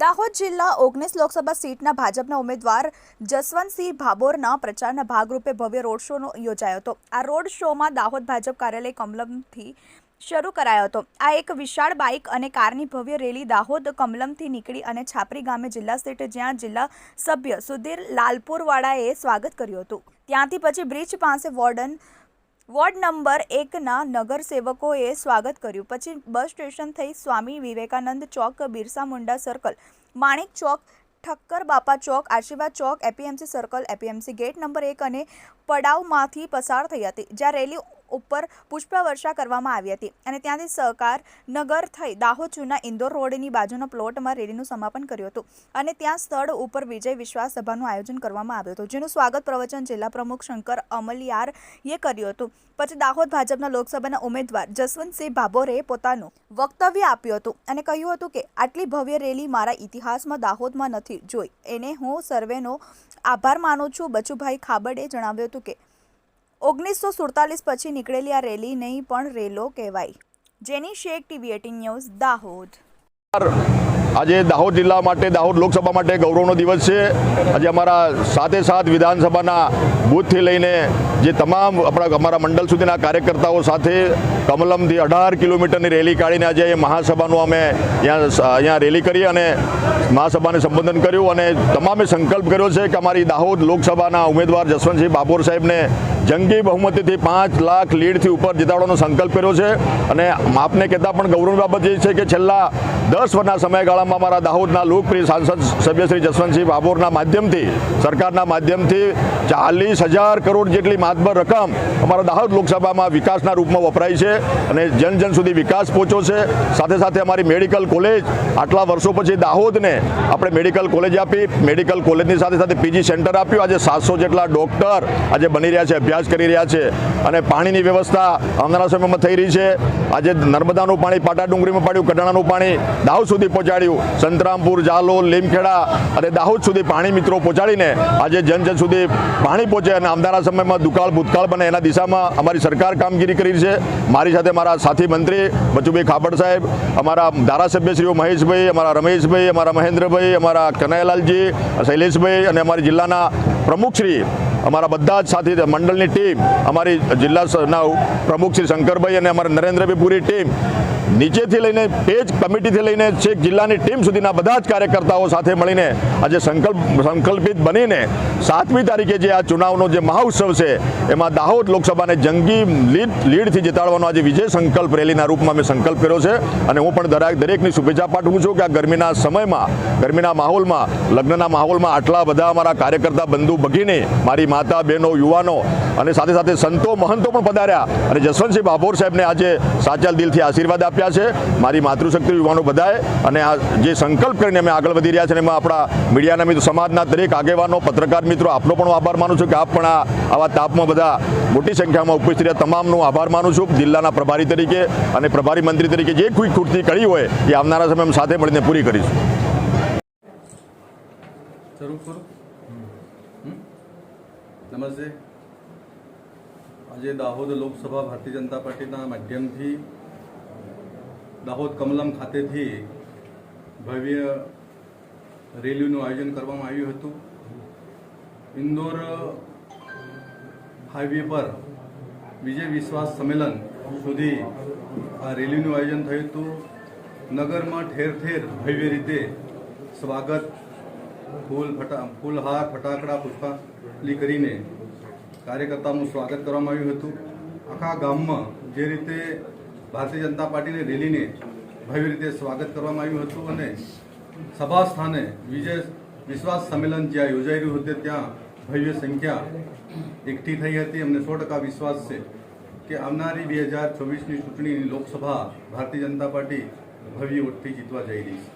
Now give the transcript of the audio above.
દાહોદ જિલ્લા ઓગણીસ લોકસભા સીટના ભાજપના ઉમેદવાર જસવંતસિંહ ભાભોરના પ્રચારના ભાગરૂપે ભવ્ય રોડ શોનો યોજાયો હતો. આ રોડ શોમાં દાહોદ ભાજપ કાર્યાલય કમલમથી શરૂ કરાયો હતો. આ એક વિશાળ બાઇક અને કારની ભવ્ય રેલી દાહોદ કમલમથી નીકળી અને છાપરી ગામે જિલ્લા સીટ જ્યાં જિલ્લા સભ્ય સુધીર લાલપુરવાળાએ સ્વાગત કર્યું હતું. ત્યાંથી પછી બ્રિજ પાસે વોર્ડન વોર્ડ નંબર એકના નગરસેવકોએ સ્વાગત કર્યું. પછી બસ સ્ટેશન થઈ સ્વામી વિવેકાનંદ ચોક, બિરસા મુંડા સર્કલ માણેક ચોક, ઠક્કર બાપા ચોક, આશીર્વાદ ચોક, APMC circle APMC gate number એક અને પડાવમાંથી પસાર થઈ હતી. જ્યાં રેલી ઉપર પુષ્પવર્ષા કરવામાં આવી હતી અને ત્યાંથી સહકાર નગર થઈ દાહોદ જૂના ઇન્દોર રોડની બાજુના પ્લોટમાં રેલીનું સમાપન કર્યું હતું અને ત્યાં સ્થળ ઉપર વિજય વિશ્વાસ સભાનું આયોજન કરવામાં આવ્યું હતું, જેનું સ્વાગત પ્રવચન જિલ્લા પ્રમુખ શંકર અમલિયારએ કર્યું હતું. પછી દાહોદ ભાજપના લોકસભાના ઉમેદવાર જસવંતસિંહ ભાભોરે પોતાનું વક્તવ્ય આપ્યું હતું અને કહ્યું હતું કે, આટલી ભવ્ય રેલી મારા ઇતિહાસમાં દાહોદમાં નથી જોઈ. એને હું સર્વેનો આભાર માનું છું. બચુભાઈ ખાબડે જણાવ્યું હતું કે ઓગણીસો સુડતાલીસ પછી નીકળેલી આ રેલી નહીં પણ રેલો કહેવાય. જેની Sheikh TV eighteen news Dahod. આજે દાહોદ જિલ્લા માટે, દાહોદ લોકસભા માટે ગૌરવનો દિવસ છે. આજે અમારા સાથે સાથ વિધાનસભાના બૂથથી લઈને જે તમામ આપણા અમારા મંડળ સુધીના કાર્યકર્તાઓ સાથે કમલમથી અઢાર કિલોમીટરની રેલી કાઢીને આજે મહાસભાનું અમે અહીંયા અહીંયા રેલી કરી અને મહાસભાને સંબોધન કર્યું અને તમામે સંકલ્પ કર્યો છે કે અમારી દાહોદ લોકસભાના ઉમેદવાર જસવંતસિંહ બાબોર સાહેબને જંગી બહુમતીથી પાંચ લાખ લીડથી ઉપર જીતાડવાનો સંકલ્પ કર્યો છે. અને આપને કહેતા પણ ગૌરવની બાબત એ છે કે છેલ્લા દસ વર્ષના સમયગાળામાં અમારા દાહોદના લોકપ્રિય સાંસદ સભ્ય શ્રી જસવંતસિંહ ભાભોરના માધ્યમથી, સરકારના માધ્યમથી ચાલીસ હજાર કરોડ જેટલી માતબર રકમ અમારા દાહોદ લોકસભામાં વિકાસના રૂપમાં વપરાય છે અને જન જન સુધી વિકાસ પહોંચ્યો છે. સાથે સાથે અમારી મેડિકલ કોલેજ, આટલા વર્ષો પછી દાહોદને આપણે મેડિકલ કોલેજ આપી, મેડિકલ કોલેજની સાથે સાથે પીજી સેન્ટર આપ્યું. આજે સાતસો જેટલા ડૉક્ટર આજે બની રહ્યા છે, અભ્યાસ કરી રહ્યા છે અને પાણીની વ્યવસ્થા આવનારા સમયમાં થઈ રહી છે. આજે નર્મદાનું પાણી પાટા ડુંગરીમાં પાડ્યું, કડાણાનું પાણી દાહોદ સુધી પહોંચાડ્યું. સંતરામપુર જાલોલ લીમખેડા અને દાહોદ સુધી પાણી મિત્રો પહોંચાડીને આજે જન જન સુધી પાણી પહોંચે અને આવનારા સમયમાં દુકાળ ભૂતકાળ બને એના દિશામાં અમારી સરકાર કામગીરી કરી છે. મારી સાથે મારા સાથી મંત્રી બચુભાઈ ખાબડ સાહેબ, અમારા ધારાસભ્યશ્રીઓ મહેશભાઈ, અમારા રમેશભાઈ, અમારા મહેન્દ્રભાઈ, અમારા કનૈયાલાલજી, શૈલેષભાઈ અને અમારી જિલ્લાના પ્રમુખશ્રી અમારા બધા જ સાથી મંડળની ટીમ, અમારી જિલ્લાના પ્રમુખ શ્રી શંકરભાઈ અને અમારા નરેન્દ્રભાઈ પૂરી ટીમ, નીચેથી લઈને પેજ કમિટીથી લઈને છેક જિલ્લાની ટીમ સુધીના બધા જ કાર્યકર્તાઓ સાથે મળીને આજે સંકલ્પ, સંકલ્પિત બનીને સાતમી તારીખે જે આ ચુનાવનો જે મહાઉત્સવ છે, એમાં દાહોદ લોકસભાને જંગી લીડ, લીડથી જીતાડવાનો આજે વિજય સંકલ્પ રેલીના રૂપમાં મેં સંકલ્પ કર્યો છે. અને હું પણ દરેક દરેકની શુભેચ્છા પાઠવું છું કે આ ગરમીના સમયમાં, ગરમીના માહોલમાં, લગ્નના માહોલમાં આટલા બધા અમારા કાર્યકર્તા બંધુ ભગીને મારી માતા બહેનો યુવાનો અને સાથે સાથે સંતો, મહંતો પણ પધાર્યા. અને જસવંતસિંહ બાભોર સાહેબને આજે સાચા દિલથી આશીર્વાદ આપ્યા છે. મારી માતૃશક્તિ યુવાનો બધાએ અને આ જે સંકલ્પ કરીને અમે આગળ વધી રહ્યા છે એમાં આપણા મીડિયાના મિત્રો, સમાજના દરેક આગેવાનો, પત્રકાર મિત્રો, આપનો પણ આભાર માનું છું કે આપ પણ આવા તાપમાં બધા મોટી સંખ્યામાં ઉપસ્થિત રહ્યા. તમામનો આભાર માનું છું. જિલ્લાના પ્રભારી તરીકે અને પ્રભારી મંત્રી તરીકે જે કોઈ ખૂટતી કરી હોય એ આવનારા સમયમાં સાથે મળીને પૂરી કરીશું. શરૂ કરું? નમસ્તે આજે દાહોદ લોકસભા ભારતીય જનતા પાર્ટીના માધ્યમથી દાહોદ કમલમ ખાતેથી ભવ્ય રેલીનું આયોજન કરવામાં આવ્યું હતું. ઇન્દોર હાઈવે પર વિજય વિશ્વાસ સંમેલન સુધી આ રેલીનું આયોજન થયું હતું. નગરમાં ઠેર ઠેર ભવ્ય રીતે સ્વાગત ફૂલ ફટા ફૂલહાર ફટાકડા પુષ્પાલી કરીને કાર્યકર્તાનું સ્વાગત કરવામાં આવ્યું હતું. આખા ગામમાં જે રીતે ભારતીય જનતા પાર્ટીની રેલીને ભવ્ય રીતે સ્વાગત કરવામાં આવ્યું હતું અને સભા સ્થાને વિજય વિશ્વાસ સંમેલન જ્યાં યોજાઈ રહ્યું હતું, ત્યાં ભવ્ય સંખ્યા એકઠી થઈ હતી. અમને સો ટકા વિશ્વાસ છે કે આવનારી બે હજાર ચોવીસની ચૂંટણીની લોકસભા ભારતીય જનતા પાર્ટી ભવ્ય ઉઠથી જીતવા જઈ રહી છે.